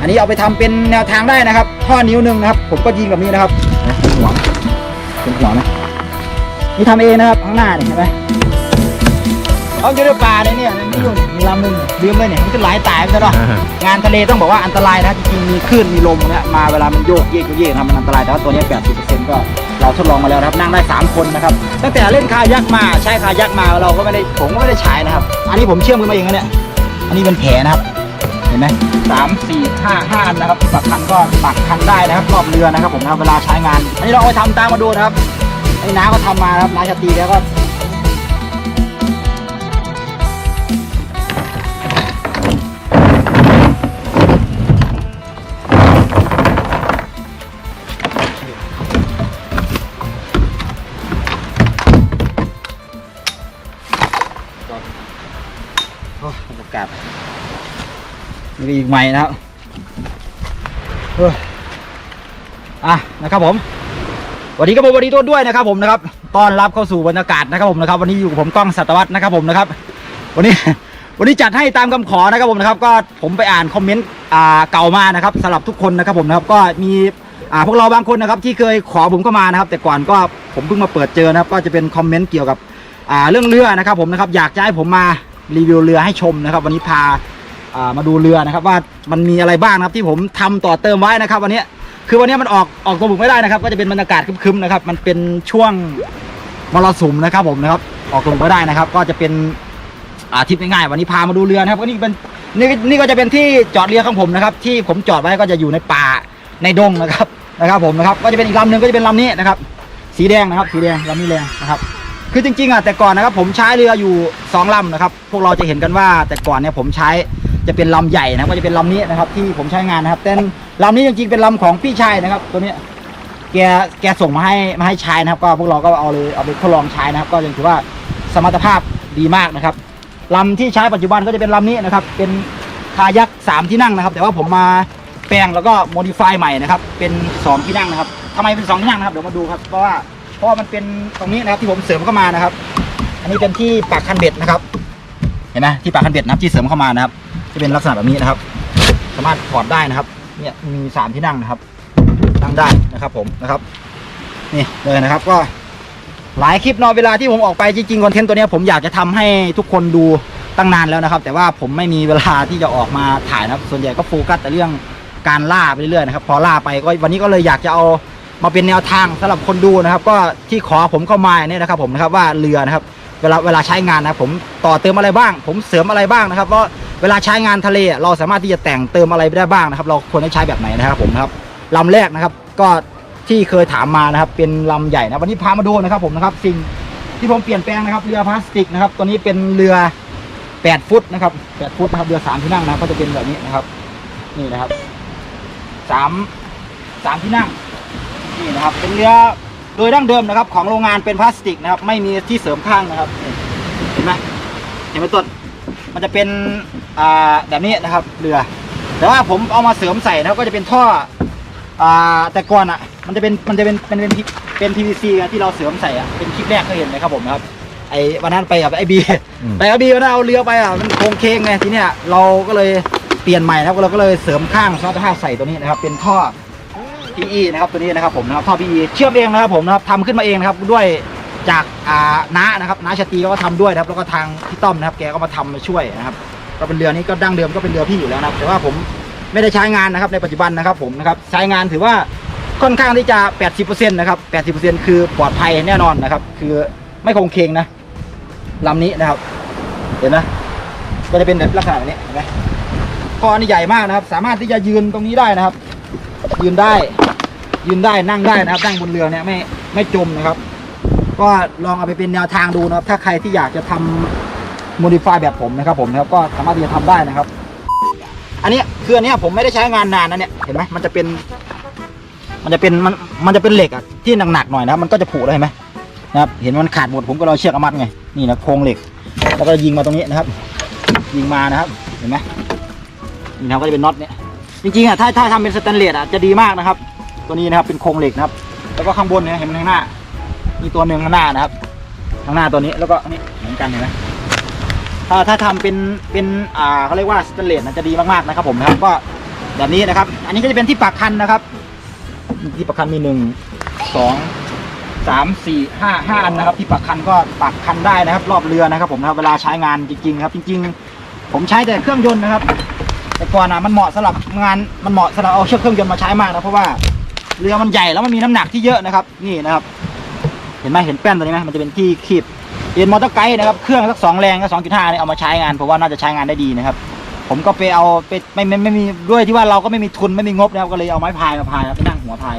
อันนี้เอาไปทำเป็นแนวทางได้นะครับท่อนิ้วหนึ่งนะครับ ผมก็ยิงแบบนี้นะครับนะเป็นหัวเป็นหัวนะนี่ทำเองนะครับข้างหน้าเนี่ยเห็นไหมเอาอยู่ในป่าเลยเนี่ยนี่อยู่มีลำหนึ่งลืมเลยเนี่ยมันจะหลายตายไปซะเนาะงานทะเลต้องบอกว่าอันตรายนะจริงๆมีคลื่นมีลมเนี่ยมาเวลามันโยกเยกโยกเยกนะครับมันอันตรายแต่ว่าตัวเนี้ย80%ก็เราทดลองมาแล้วนะครับนั่งได้ 3 คนนะครับตั้งแต่เล่นคายักมาใช้คายักมาเราก็ไม่ได้ผมก็ไม่ได้ใช้นะครับ อันนี้ผมเชื่อมกันมาเองนะเนี่ยอันนี้เป็นแผลนะครับ เห็นไหมสามสี่ห้าห้าอันนะครับปักคันก็ปักคันได้นะครับรอบเรือนะครับผมนะครับเวลาใช้งาน อันนี้เราเอาไปทำตามมาดูนะครับไอ้น้าก็ทำมาครับน้าชาตีแล้วก็ อีกใหม่นะครับอะนะครับผมสวัสดีครับผมสวัสดีต้นด้วยนะครับผมนะครับต้อนรับเข้าสู่บรรยากาศนะครับผมนะครับ วันนี้อยู่ผมกล้องสัตวัฒน์นะครับผมนะครับ วันนี้วันนี้จัดให้ตามคำขอนะครับผมนะครับ ก็ผมไปอ่านคอมเมนต์อ่าเก่ามานะครับสำหรับทุกคนนะครับผมนะครับก็มีอ่าพวกเราบางคนนะครับที่เคยขอผมเข้ามานะครับ แต่ก่อนก็ผมเพิ่งมาเปิดเจอนะครับ ก็จะเป็นคอมเมนต์เกี่ยวกับอ่าเรื่องเรือนะครับผมนะครับอยากจะให้ผมมารีวิวเรือให้ชมนะครับ วันนี้พา มาดูเรือนะครับ ว่ามันมีอะไรบ้างนะครับที่ผมทำต่อเติมไว้นะครับ วันนี้คือวันนี้มันออกออกตัวบุกไม่ได้นะครับ ก็จะเป็นบรรยากาศคึมๆนะครับ มันเป็นช่วงมรสุมนะครับ ผมนะครับ ออกตัวบุกไม่ได้นะครับ ก็จะเป็นอาทริปง่ายๆวันนี้พามาดูเรือนะครับก็นี่เป็นนี่นี่ก็จะเป็นที่จอดเรือของผมนะครับ ที่ผมจอดไว้ก็จะอยู่ในป่าในดงนะครับนะครับ ผมนะครับ ก็จะเป็นอีกลำหนึ่งก็จะเป็นลำนี้นะครับ สีแดงนะครับ สีแดงลำนี้แดงนะครับคือจริงๆอะแต่ก่อนนะครับผมใช้เรืออยู่สองลำนะครับ พวกเราจะเห็นกันว่าแต่ก่อนเนี่ยผมใช้ จะเป็นลำใหญ่นะครับก็จะเป็นลำนี้นะครับ ที่ผมใช้งานนะครับแต่ลำนี้จริงๆเป็นลำของพี่ชายนะครับ ตัวนี้แกแกส่งมาให้มาให้ใช้นะครับ ก็พวกเราก็เอาเลยเอาไปทดลองใช้นะครับ ก็ยังถือว่าสมรรถภาพดีมากนะครับลำที่ใช้ปัจจุบันก็จะเป็นลำนี้นะครับ เป็นคายักสามที่นั่งนะครับ แต่ว่าผมมาแปลงแล้วก็โมดิฟายใหม่นะครับ เป็นสองที่นั่งนะครับทำไมเป็นสองที่นั่งนะครับเดี๋ยวมาดูครับเพราะว่าเพราะว่ามันเป็นตรงนี้นะครับที่ผมเสริมเข้ามานะครับ อันนี้เป็นที่ปากคันเบ็ดนะครับ เห็นไหมที่ปากคันเบ็ดนะครับที่เสริมเข้ามานะครับ จะเป็นลักษณะแบบนี้นะครับ สามารถถอดได้นะครับ เนี่ยมีสามที่นั่งนะครับ นั่งได้นะครับผมนะครับ นี่เลยนะครับก็หลายคลิปนาะเวลาที่ผมออกไปจริงๆคอนเทนต์ตัวนี้ผมอยากจะทำให้ทุกคนดูตั้งนานแล้วนะครับ แต่ว่าผมไม่มีเวลาที่จะออกมาถ่ายนะครับ ส่วนใหญ่ก็โฟกัสแต่เรื่องการล่าไปเรื่อยๆนะครับ พอล่าไปก็วันนี้ก็เลยอยากจะเอามาเป็นแนวทางสำหรับคนดูนะครับ ก็ที่ขอผมเข้ามาเนี่ยนะครับ ผมนะครับว่าเรือนะครับ เวลาเวลาใช้งานนะครับ ผมต่อเติมอะไรบ้าง ผมเสริมอะไรบ้างนะครับเพราะ เวลาใช้งานทะเลเราสามารถที่จะแต่งเติมอะไรไปได้บ้างนะครับ เราควรจะใช้แบบไหนนะครับผมนะครับลำแรกนะครับ ก็ที่เคยถามมานะครับ เป็นลำใหญ่นะวันนี้พามาดูนะครับผมนะครับ สิ่งที่ผมเปลี่ยนแปลงนะครับเรือพลาสติกนะครับตัวนี้เป็นเรือ 8 ฟุตนะครับ8ฟุตนะครับเรือสามที่นั่งนะครับก็จะเป็นแบบนี้นะครับ นี่นะครับสามสามที่นั่งนี่นะครับ เป็นเรือโดยดั้งเดิมนะครับ ของโรงงานเป็นพลาสติกนะครับ ไม่มีที่เสริมข้างนะครับ เห็นไหมเห็นไหมต้น มันจะเป็นอ่าแบบนี้นะครับเรือ แต่ว่าผมเอามาเสริมใส่นะครับก็จะเป็นท่ออ่าแต่ก่อนอะ มันจะเป็นมันจะเป็นเป็นเป็นเป็น PVC อะที่เราเสริมใส่อะเป็นคลิปแรกเคยเห็นไหมครับผมนะครับไอ้วันนั้นไปกับไอ้บีอืม ไปกับบีวันนั้นเอาเรือไปอะมันโค้งเคงไงทีเนี้ยเราก็เลยเปลี่ยนใหม่นะครับเราก็เลยเสริมข้างซอสภาพใส่ตัวนี้นะครับ เป็นท่อ PE นะครับตัวนี้นะครับผมนะครับท่อ PE เชื่อมเองนะครับผมนะครับทำขึ้นมาเองนะครับด้วย จากอ่าน้านะครับน้าชาตรีก็ทำด้วยนะครับ แล้วก็ทางพี่ต้อมนะครับ แกก็มาทำมาช่วยนะครับก็เป็นเรือนี้ก็ดั้งเดิมก็เป็นเรือพี่อยู่แล้วนะครับ แต่ว่าผมไม่ได้ใช้งานนะครับในปัจจุบันนะครับผมนะครับใช้งานถือว่าค่อนข้างที่จะ 80%นะครับ 80%คือปลอดภัยแน่นอนนะครับ คือไม่คงเคงนะลำนี้นะครับ เห็นไหมก็จะเป็นแบบลักษณะแบบนี้เห็นไหมคอนี่ใหญ่มากนะครับ สามารถที่จะยืนตรงนี้ได้นะครับ ยืนได้ ยืนได้นั่งได้นะครับนั่งบนเรือเนี่ยไม่ไม่จมนะครับ ก็ลองเอาไปเป็นแนวทางดูนะครับ ถ้าใครที่อยากจะทำโมดิฟายแบบผมนะครับผมนะครับก็สามารถที่จะทำได้นะครับ อันนี้คืออันนี้ผมไม่ได้ใช้งานนานนะเนี่ยเห็นไหมมันจะเป็น มันจะเป็นมันมันจะเป็นเหล็กอะที่หนักๆหน่อยนะครับมันก็จะผุแล้วเห็นไหมนะครับเห็นมันขาดหมดผมก็เราเชือกอมัดไงนี่นะโครงเหล็ก แล้วก็ยิงมาตรงนี้นะครับ ยิงมานะครับ เห็นไหมนี่นะครับก็จะเป็นน็อตเนี่ยจริงๆอะถ้าถ้าทำเป็นสแตนเลสอะจะดีมากนะครับ ตัวนี้นะครับเป็นโครงเหล็กนะครับ แล้วก็ข้างบนเนี่ยเห็นมันข้างหน้า มีตัวหนึ่งข้างหน้านะครับข้างหน้าตัวนี้แล้วก็อันนี่เหมือนกันเห็นไหมถ้าถ้าทำเป็นเป็นอ่าเขาเรียกว่าสแตเลสนะจะดีมากๆนะครับ ผมนะครับ ก็แบบนี้นะครับ อันนี้ก็จะเป็นที่ปักคันนะครับ ที่ปักคันมีหนึ่งสองสามสี่ห้าห้าอันนะครับ ที่ปักคันก็ปักคันได้นะครับ รอบเรือนะครับ ผมนะครับเวลาใช้งานจริง ๆ ครับ จริง ๆ ผมใช้แต่เครื่องยนต์นะครับ แต่ก่อนอะมันเหมาะสำหรับงานมันเหมาะสำหรับเอาเชือกเครื่องยนต์มาใช้มากนะเพราะว่าเรือมันใหญ่แล้วมันมีน้ำหนักที่เยอะนะครับ นี่นะครับ เห็นไหมเห็นแป้นตัวนี้ไหมมันจะเป็นที่คีบเป็นมอเตอร์ไกด์นะครับเครื่องสักสองแรงก็สองจุดห้าเนี่ยเอามาใช้งานเพราะว่าน่าจะใช้งานได้ดีนะครับ ผมก็ไปเอาไปไม่ไม่ไม่มีด้วยที่ว่าเราก็ไม่มีทุนไม่มีงบนะครับก็เลยเอาไม้พายมาพายครับไปนั่งหัวพาย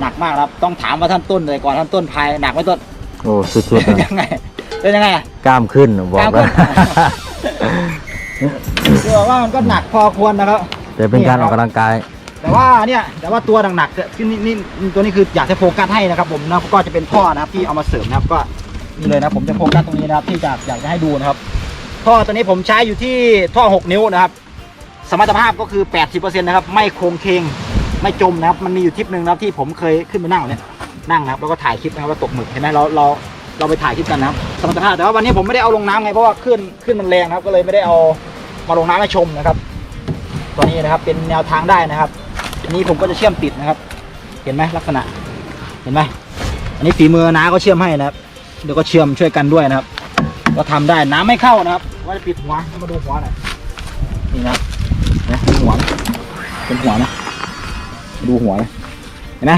หนักมากครับต้องถามว่าท่านต้นเลยก่อนท่านต้นพายหนักไหมต้นโอ้สุดๆเป็นนะยังไงเป็นยังไงอะกล้ามขึ้นบอกกล้ามแล้วขึ้นคือว่ามันก็หนักพอควรนะครับแต่เป็นการออกกำลังกาย แต่ว่าเนี่ยแต่ว่าตัวหนักๆเนี่ยที่นี่นี่ตัวนี้คืออยากจะโฟกัสให้นะครับผมนะก็จะเป็นท่อนะครับที่เอามาเสริมนะครับก็นี่เลยนะผมจะโฟกัสตรงนี้นะครับที่จะอยากจะให้ดูนะครับท่อตัวนี้ผมใช้อยู่ที่ท่อ 6 นิ้วนะครับ สมรรถภาพก็คือ 80%นะครับไม่โครงเคงไม่จมนะครับ มันมีอยู่ทริปหนึ่งนะครับที่ผมเคยขึ้นไปนั่งเนี่ยนั่งนะครับแล้วก็ถ่ายคลิปนะครับว่าตกหมึกเห็นไหมเราเราเราไปถ่ายคลิปกันนะครับสมรรถภาพแต่ว่าวันนี้ผมไม่ได้เอาลงน้ำไงเพราะว่าขึ้นขึ้นมันแรงนะครับ ก็เลยไม่ได้เอามาลงน้ำให้ชมนะครับ ตัวนี้นะครับเป็นแนวทางได้นะครับ นนี้ผมก็จะเชื่อมติดนะครับ เห็นไหมลักษณะ เห็นไหมอันนี้ฝีมือน้าก็เชื่อมให้นะครับ เดี๋ยวก็เชื่อมช่วยกันด้วยนะครับ ก็ทำได้น้ำไม่เข้านะครับ ว่าจะปิดหัวมาดูหัวหน่อยนี่นะนะเป็นหัวเป็นหัวนะ ดูหัวนะเห็นไหม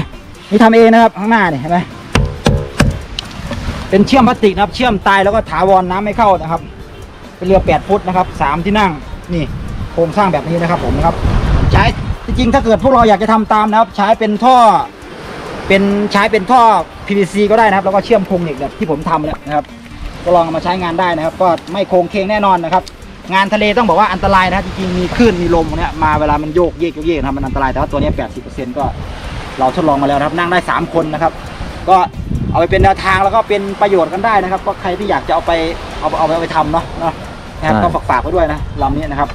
นี่ทำเองนะครับ ข้างหน้าเนี่ยเห็นไหมเป็นเชื่อมพลาสติกนะครับ เชื่อมตายแล้วก็ถาวรน้ำไม่เข้านะครับ เป็นเรือแปดฟุตนะครับสามที่นั่งนี่โครงสร้างแบบนี้นะครับผมนะครับ ใช้ จริงๆถ้าเกิดพวกเราอยากจะทำตามนะครับ ใช้เป็นท่อ เป็นใช้เป็นท่อ PVC ก็ได้นะครับ แล้วก็เชื่อมโครงเหล็กแบบที่ผมทำเนี่ยนะครับก็ลองมาใช้งานได้นะครับ ก็ไม่โครงเคงแน่นอนนะครับ งานทะเลต้องบอกว่าอันตรายนะครับจริงๆมีคลื่นมีลมเนี่ยมาเวลามันโยกเยกโยกเยกนะครับมันอันตรายแต่ว่าตัวนี้ 80%ก็เราทดลองมาแล้วนะครับนั่งได้ 3 คนนะครับ ก็เอาไปเป็นแนวทางแล้วก็เป็นประโยชน์กันได้นะครับ ก็ใครที่อยากจะเอาไปเอาเอาไปเอาไปทำเนาะนะครับก็ฝากฝากไว้ด้วยนะลำนี้นะครับ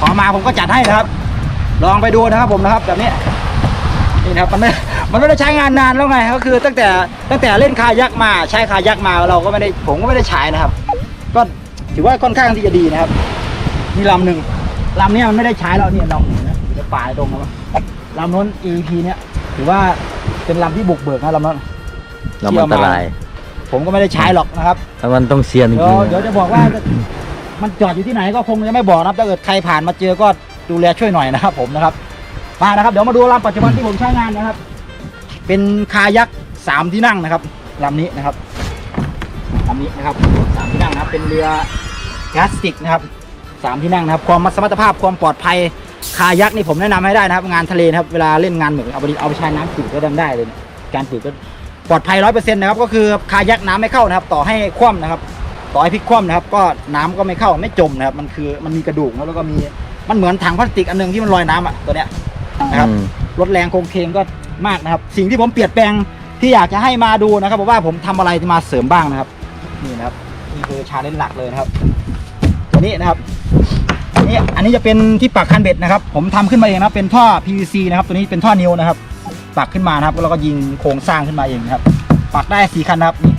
ขอมาผมก็จัดให้นะครับ ลองไปดูนะครับผมนะครับแบบนี้นี่นะครับมันไม่มันไม่ได้ใช้งานนานแล้วไงก็คือตั้งแต่ตั้งแต่เล่นคายักมาใช้คายักมาเราก็ไม่ได้ผมก็ไม่ได้ใช้นะครับ ก็ถือว่าค่อนข้างที่จะดีนะครับนี่ลำหนึ่งลำเนี้ยมันไม่ได้ใช้แล้วเนี่ยลำหนึ่งนะอยู่ในป่าในดงนะลำนู้น EP เนี้ยถือว่าเป็นลำที่บุกเบิกนะลำนั้นเรามันอันตราย ผมก็ไม่ได้ใช้หรอกนะครับแล้วมันต้องเซียนจเดี๋ริยวงๆเดี๋ยวนะจะบอกว่าจะมันจอดอยู่ที่ไหนก็คงจะไม่บอกนะครับถ้าเกิดใครผ่านมาเจอก็ ดูแลช่วยหน่อยนะครับ ผมนะครับมานะครับเดี๋ยวมาดูลำปัจจุบันที่ผมใช้งานนะครับ เป็นคายักสามที่นั่งนะครับลำนี้นะครับลำนี้นะครับสามที่นั่งนะครับ เป็นเรือพลาสติกนะครับสามที่นั่งนะครับ ความสมรรถภาพความปลอดภัยคายักนี่ผมแนะนำให้ได้นะครับ งานทะเลนะครับเวลาเล่นงานเหมือนเอาไปเอาไปใช้น้ำจืดก็ดังได้เลย การฝึกก็ปลอดภัยร้อยเปอร์เซ็นต์นะครับก็คือคายักน้ำไม่เข้านะครับ ต่อให้คว่ำนะครับ ต่อให้พลิกคว่ำนะครับ ก็น้ำก็ไม่เข้าไม่จมนะครับ มันคือมันมีกระดูกนะแล้วก็มี มันเหมือนถังพลาสติกอันหนึงที่มันลอยน้ำอะตัวเนี้ยนะครับ อืม ลดแรงโครงเคงก็มากนะครับ สิ่งที่ผมเปลี่ยนแปลงที่อยากจะให้มาดูนะครับบอกว่าผมทำอะไรที่มาเสริมบ้างนะครับ นี่นะครับนี่คือชาเลนจ์หลักเลยนะครับ ตัวนี้นะครับอันนี้อันนี้จะเป็นที่ปักคันเบ็ดนะครับ ผมทำขึ้นมาเองนะครับเป็นท่อ PVC นะครับ ตัวนี้เป็นท่อนิ้วนะครับ ปักขึ้นมานะครับแล้วก็ยิงโครงสร้างขึ้นมาเองนะครับ ปักได้สี่คันนะครับนี่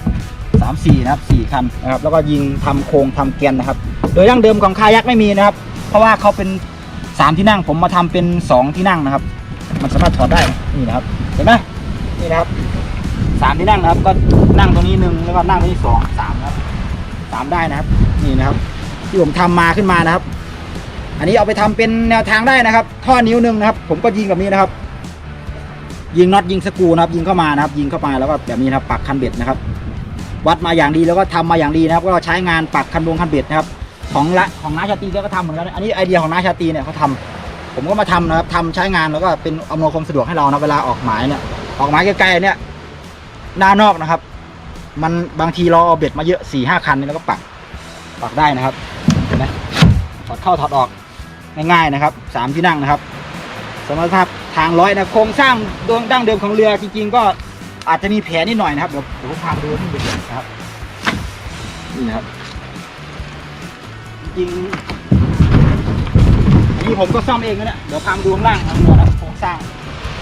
สามสี่นะครับสี่คันนะครับ แล้วก็ยิงทำโครงทำแกนนะครับ โดยดั้งเดิมของคายักไม่มีนะครับเพ ราะว่าเขาเป็นสามที่นั่ง ผมมาทำเป็นสองที่นั่งนะครับ มันสามารถถอดได้นี่นะครับ เห็นไหมนี่นะครับสามที่นั่งนะครับ ก็นั่งตรงนี้หนึ่งแล้วก็นั่งตรงนี้สองสามครับสามได้นะครับ นี่นะครับ ที่ผมทำมาขึ้นมานะครับ อันนี้เอาไปทำเป็นแนวทางได้นะครับ ท่อนิ้วหนึ่งนะครับ ผมก็ยิงแบบนี้นะครับ ยิงน็อตยิงสกูนะครับ ยิงเข้ามานะครับ ยิงเข้ามาแล้วก็แบบนี้นะครับ ปักคันเบ็ดนะครับ วัดมาอย่างดีแล้วก็ทำมาอย่างดีนะครับ ก็ใช้งานปักคันวงคันเบ็ดนะครับ ของละของน้าชาตรีก็ทำเหมือนกันอันนี้ไอเดียของน้าชาตรีเนี่ยเขาทำผมก็มาทำนะครับทำใช้งานแล้วก็เป็นอำนวยความสะดวกให้เรานะเวลาออกหมายเนี่ย ออกหมายไกลๆเนี่ยหน้านอกนะครับ มันบางทีเราเอาเบ็ดมาเยอะสี่ห้าคันนี่แล้วก็ปักปักได้นะครับเห็นไหมถอดเข้าถอดออกง่ายๆนะครับสามที่นั่งนะครับสมรรถภาพทางร้อยนะโครงสร้างดวงดั้งเดิมของเรือจริงๆก็อาจจะมีแผลนิดหน่อยนะครับเดี๋ยวเดี๋ยวผมพาดูที่เบ็ดนะครับนี่นะครับ จริงอันนี้ผมก็ซ่อมเองนะเนี่ยเดี๋ยวพามดูข้างล่างของเรือนะโครงสร้าง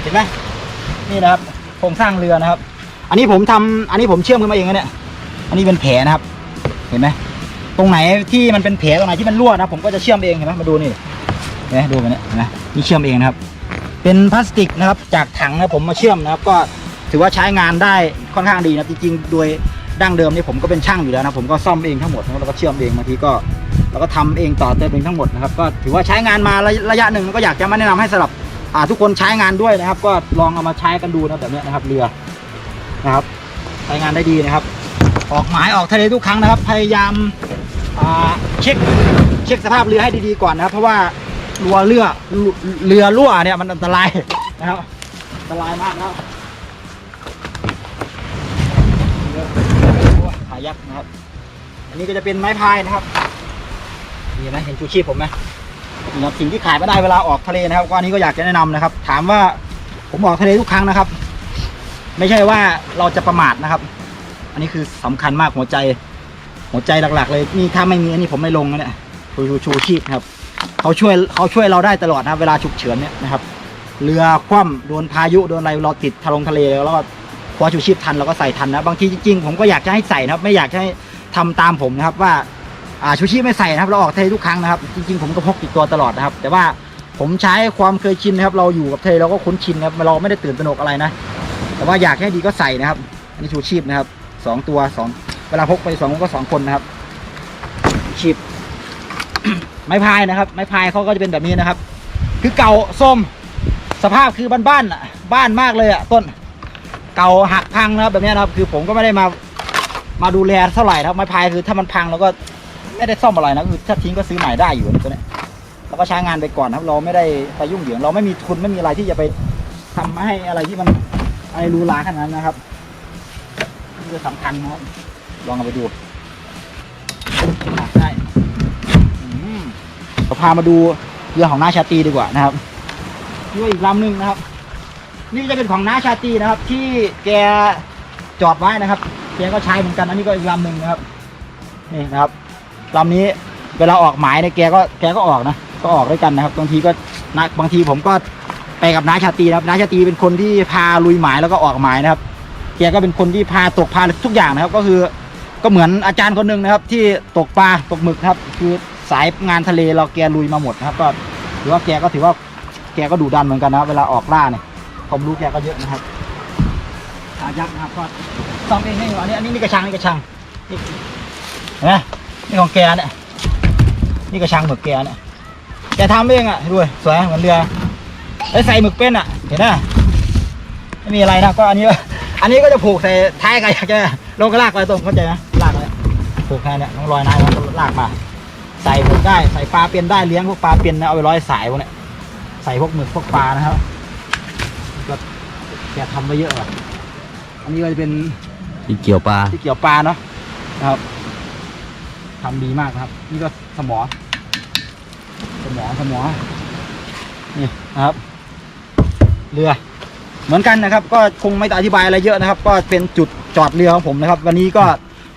เห็นไหมนี่นะครับโครงสร้างเรือนะครับ อันนี้ผมทำอันนี้ผมเชื่อมขึ้นมาเองนะเนี่ยอันนี้เป็นแผลนะครับ เห็นไหมตรงไหนที่มันเป็นแผลตรงไหนที่มันรั่วนะผมก็จะเชื่อมเองเห็นไหมมาดูนี่เห็นไหมดูไปเนี่ยเห็นไหมนี่เชื่อมเองนะครับ เป็นพลาสติกนะครับจากถังนะผมมาเชื่อมนะครับ ก็ถือว่าใช้งานได้ค่อนข้างดีนะจริงๆโดยดั้งเดิมนี่ผมก็เป็นช่างอยู่แล้วนะผมก็ซ่อมเองทั้งหมดแล้วก็เชื่อมเองบางทีก็ เราก็ทำเองต่อเติมเองทั้งหมดนะครับก็ถือว่าใช้งานมาระระยะหนึ่งก็อยากจะมาแนะนำให้สำหรับทุกคนใช้งานด้วยนะครับ ก็ลองเอามาใช้กันดูนะแบบนี้นะครับเรือนะครับใช้งานได้ดีนะครับ ออกหมายออกทะเลทุกครั้งนะครับ พยายามาเช็คเช็คสภาพเรือให้ดีๆก่อนนะครับ เพราะว่ารัวเรือเรือรั่วเนี่ยมันอันตรายนะครับอันตรายมากนะครับขายักนะครับ อันนี้ก็จะเป็นไม้พายนะครับ นี่นะเห็นชูชีพผมไหมนี่ครับสิ่งที่ขายไม่ได้เวลาออกทะเลนะครับก็อันนี้ก็อยากจะแนะนำนะครับ ถามว่าผมออกทะเลทุกครั้งนะครับ ไม่ใช่ว่าเราจะประมาทนะครับ อันนี้คือสำคัญมากหัวใจ หัวใจหลัก ๆ เลยนี่ถ้าไม่มีอันนี้ผมไม่ลงนะเนี่ยชูชูชูชีพครับเขาช่วยเขาช่วยเราได้ตลอดนะเวลาฉุกเฉินเนี่ยนะครับ เรือคว่ำโดนพายุโดนอะไรเราติดทะลงทะเลแล้วก็คว้าชูชีพทันเราก็ใส่ทันนะบางทีจริงๆผมก็อยากจะให้ใส่นะครับ ไม่อยากให้ทำตามผมนะครับว่า อ่าชูชีพไม่ใส่นะครับ เราออกทะเลทุกครั้งนะครับ จริงๆผมก็พกติดตัวตลอดนะครับ แต่ว่าผมใช้ความเคยชินนะครับ เราอยู่กับทะเลเราก็คุ้นชินครับเราไม่ได้ตื่นตระหนกอะไรนะ แต่ว่าอยากให้ดีก็ใส่นะครับ อันนี้ชูชีพนะครับสองตัวสองเวลาพกไปสองคนก็สองคนนะครับชูชีพไม้พายนะครับ ไม้พายเขาก็จะเป็นแบบนี้นะครับ คือเก่าส้มสภาพคือบ้านๆอะบ้านมากเลยอะต้นเก่าหักพังนะครับแบบนี้นะครับ คือผมก็ไม่ได้มามาดูแลเท่าไหร่นะครับไม้พายคือถ้ามันพังเราก็ ไม่ได้ซ่อมอะไรนะคือถ้าทิ้งก็ซื้อใหม่ได้อยู่นะตัวเนี้ยเราก็ใช้งานไปก่อนนะครับเราไม่ได้ไปยุ่งเหยิงเราไม่มีทุนไม่มีอะไรที่จะไปทำให้อะไรที่มันอะไรรูราขนาดนั้นนะครับนี่คือสำคัญนะครับลองเอาไปดูได้เราพามาดูเรือของน้าชาตีดีกว่านะครับนี่อีกลำหนึ่งนะครับ นี่จะเป็นของน้าชาตีนะครับ ที่แกจอดไว้นะครับแกก็ใช้เหมือนกันอันนี้ก็อีกลำหนึ่งนะครับ นี่นะครับ ลำนี้เวลาออกหมายเนี่ยแกก็แกก็ออกนะก็ออกด้วยกันนะครับบางทีก็นะบางทีผมก็ไปกับน้าชาตีนะครับน้าชาตีเป็นคนที่พาลุยหมายแล้วก็ออกหมายนะครับ แกก็เป็นคนที่พาตกปลาทุกอย่างนะครับ ก็คือก็เหมือนอาจารย์คนหนึ่งนะครับ ที่ตกปลาตกหมึกครับ คือสายงานทะเลเราแกลุยมาหมดนะครับ ก็ถือว่าแกก็ถือว่าแกก็ดูดันเหมือนกันนะเวลาออกล่าเนี่ยความรู้แกก็เยอะนะครับขายักษ์นะครับก็ซอมเองให้อันนี้อันนี้นี่กระชังนี่กระชังนี่เห็นไหม นี่ของแกเนี่ย นี่กระชังหมึกแกเนี่ย แกทำเองอะด้วยสวยเหมือนเรือแล้วใส่หมึกเป็นอะ เห็นไหมไม่มีอะไรนะก็อันนี้ อันนี้ก็จะผูกใส่ท้ายกันอยากจะลงก็ลากไปตรงเข้าใจไหมลากไปผูกแค่เนี้ยต้องลอยน้ำแล้วก็ลากมาใส่หมึกได้ใส่ปลาเป็นได้เลี้ยงพวกปลาเป็นนะเอาไปร้อยสายพวกเนี้ยใส่พวกหมึกพวกปลานะครับก็แกทำไว้เยอะว่ะอันนี้ก็จะเป็นที่เกี่ยวปลาที่เกี่ยวปลาเนาะนะครับ ทำดีมากครับ นี่ก็สมอ สมอสมอ นี่นะครับ เรือ เหมือนกันนะครับ ก็คงไม่ต้องอธิบายอะไรเยอะนะครับ ก็เป็นจุดจอดเรือของผมนะครับ วันนี้ก็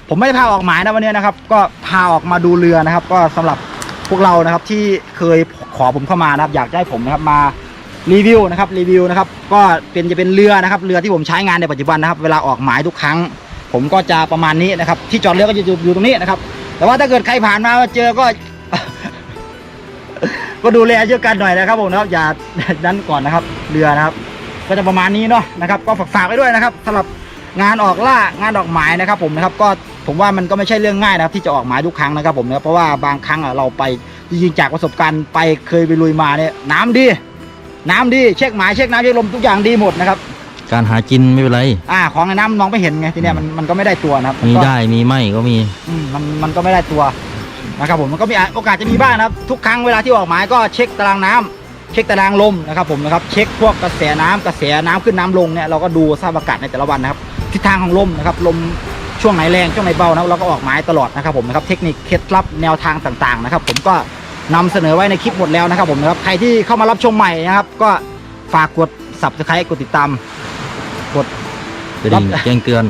ผมไม่ได้พาออกหมายนะวันนี้นะครับ ก็พาออกมาดูเรือนะครับ ก็สำหรับพวกเรานะครับที่เคยขอผมเข้ามานะครับ อยากจะให้ผมนะครับมารีวิวนะครับรีวิวนะครับ ก็เป็นจะเป็นเรือนะครับ เรือที่ผมใช้งานในปัจจุบันนะครับ เวลาออกหมายทุกครั้ง ผมก็จะประมาณนี้นะครับ ที่จอดเรือก็จะอยู่ตรงนี้นะครับ แต่ว่าถ้าเกิดใครผ่านมาเจอก็ ก็ดูแลเยอะกันหน่อยนะครับผมนะครับอย่านั้นก่อนนะครับ เรือนะครับ ก็จะประมาณนี้เนาะนะครับ ก็ฝากฝากไว้ด้วยนะครับสำหรับงานออกล่างานออกหมายนะครับ ผมนะครับ ก็ผมว่ามันก็ไม่ใช่เรื่องง่ายนะครับ ที่จะออกหมายทุกครั้งนะครับ ผมนะเพราะว่าบางครั้งอะเราไปจริงๆจากประสบการณ์ไปเคยไปลุยมาเนี่ยน้ำดี น้ำดีเช็คหมายเช็คน้ำเช็คลมทุกอย่างดีหมดนะครับ การหากินไม่เป็นไร อ่าของในน้ำมองไม่เห็นไงทีเนี้ยมันมันก็ไม่ได้ตัวนะครับมีก็ได้มีไม่ก็มี อืมมันมันก็ไม่ได้ตัวนะครับผมมันก็มีโอกาสจะมีบ้างนะครับ ทุกครั้งเวลาที่ออกหมายก็เช็คตารางน้ำเช็คตารางลมนะครับผมนะครับเช็คพวกกระแสน้ำกระแสน้ำขึ้นน้ำลงเนี่ยเราก็ดูสภาพอากาศในแต่ละวันนะครับทิศทางของลมนะครับลมช่วงไหนแรงช่วงไหนเบานะครับเราก็ออกหมายตลอดนะครับผมนะครับเทคนิคเคล็ดลับแนวทางต่างๆนะครับผมก็นำเสนอไว้ในคลิปหมดแล้วนะครับผมนะครับใครที่เข้ามารับชมใหม่นะครับก็ฝากกด subscribe กดติดตาม กดจะดิ่งแจ้งเตือน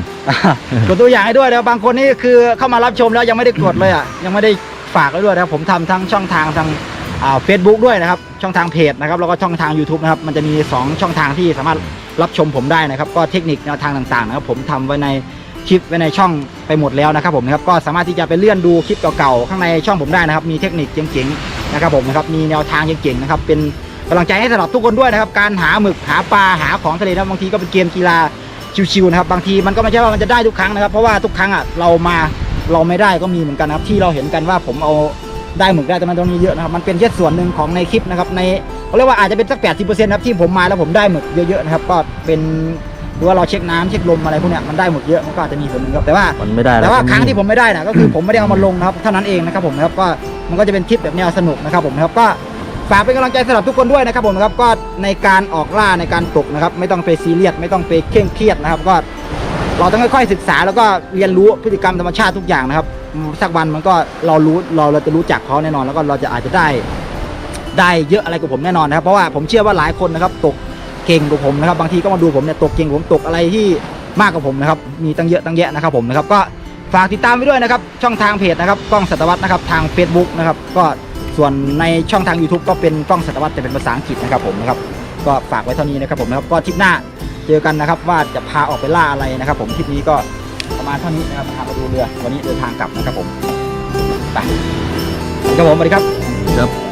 กดตัวอย่างให้ด้วยนะครับบางคนนี่คือเข้ามารับชมแล้วยังไม่ได้กดเลยอะยังไม่ได้ฝากไว้ด้วยนะครับผมทำทั้งช่องทางทางเฟซบุ๊กด้วยนะครับ ช่องทางเพจนะครับแล้วก็ช่องทาง YouTube นะครับมันจะมี 2 ช่องทางที่สามารถรับชมผมได้นะครับ ก็เทคนิคแนวทางต่างๆนะครับผมทำไว้ในคลิปไว้ในช่องไปหมดแล้วนะครับผมนะครับก็สามารถที่จะไปเลื่อนดูคลิปเก่าๆข้างในช่องผมได้นะครับ มีเทคนิคเจ๋งๆนะครับผมนะครับมีแนวทางเก่งๆนะครับเป็น กำลังใจให้สำหรับทุกคนด้วยนะครับ การหาหมึกหาปลาหาของทะเลนะบางทีก็เป็นเกมกีฬาชิวๆนะครับบางทีมันก็ไม่ใช่ว่ามันจะได้ทุกครั้งนะครับ เพราะว่าทุกครั้งอะเรามาเราไม่ได้ก็มีเหมือนกันนะครับ ที่เราเห็นกันว่าผมเอาได้หมึกได้แต่มันตรงนี้เยอะนะครับมันเป็นแค่ส่วนหนึ่งของในคลิปนะครับในเขาเรียกว่าอาจจะเป็นสักแปดสิบเปอร์เซ็นต์ครับที่ผมมาแล้วผมได้หมึกเยอะๆนะครับ ก็เป็นหรือว่าเราเช็คน้ำเช็คลมอะไรพวกเนี้ยมันได้หมึกเยอะมันก็อาจจะมีส่วนหนึ่งครับแต่ว่ามันไม่ได้แต่ว่าก็ครั้งที่ผมไม่ได้นะก็คือผมไม่ได้เอามาลงนะครับเท่านั้นเองนะครับผมนะครับก็มันก็จะเป็นคลิปแบบแนวสนุกนะครับผมนะครับก็ ฝากเป็นกำลังใจสำหรับทุกคนด้วยนะครับผมนะครับก็ในการออกล่าในการตกนะครับ ไม่ต้องไปซีเรียสไม่ต้องไปเคร่งเครียดนะครับ ก็เราต้องค่อยๆศึกษาแล้วก็เรียนรู้พฤติกรรมธรรมชาติทุกอย่างนะครับสักวันมันก็เรารู้เราเราจะรู้จักเขาแน่นอน แล้วก็เราจะอาจจะได้ได้เยอะอะไรกับผมแน่นอนนะครับ เพราะว่าผมเชื่อว่าหลายคนนะครับ ตกเก่งกว่าผมนะครับ บางทีก็มาดูผมเนี่ยตกเก่งผมตกอะไรที่มากกว่าผมนะครับ มีตั้งเยอะตั้งแยะนะครับผมนะครับก็ฝากติดตามไว้ด้วยนะครับ ช่องทางเพจนะครับกล้องสัตวัตนะครับทาง Facebook นะครับก็ ส่วนในช่องทาง YouTube ก็เป็นกล้องสัตวัตแต่เป็นภาษาอังกฤษนะครับผมนะครับก็ฝากไว้เท่านี้นะครับผมนะครับก็ทริปหน้าเจอกันนะครับว่าจะพาออกไปล่าอะไรนะครับผมทริปนี้ก็ประมาณเท่านี้นะครับพามาดูเรือวันนี้เดินทางกลับนะครับผมไปครับผมสวัสดีครับครับ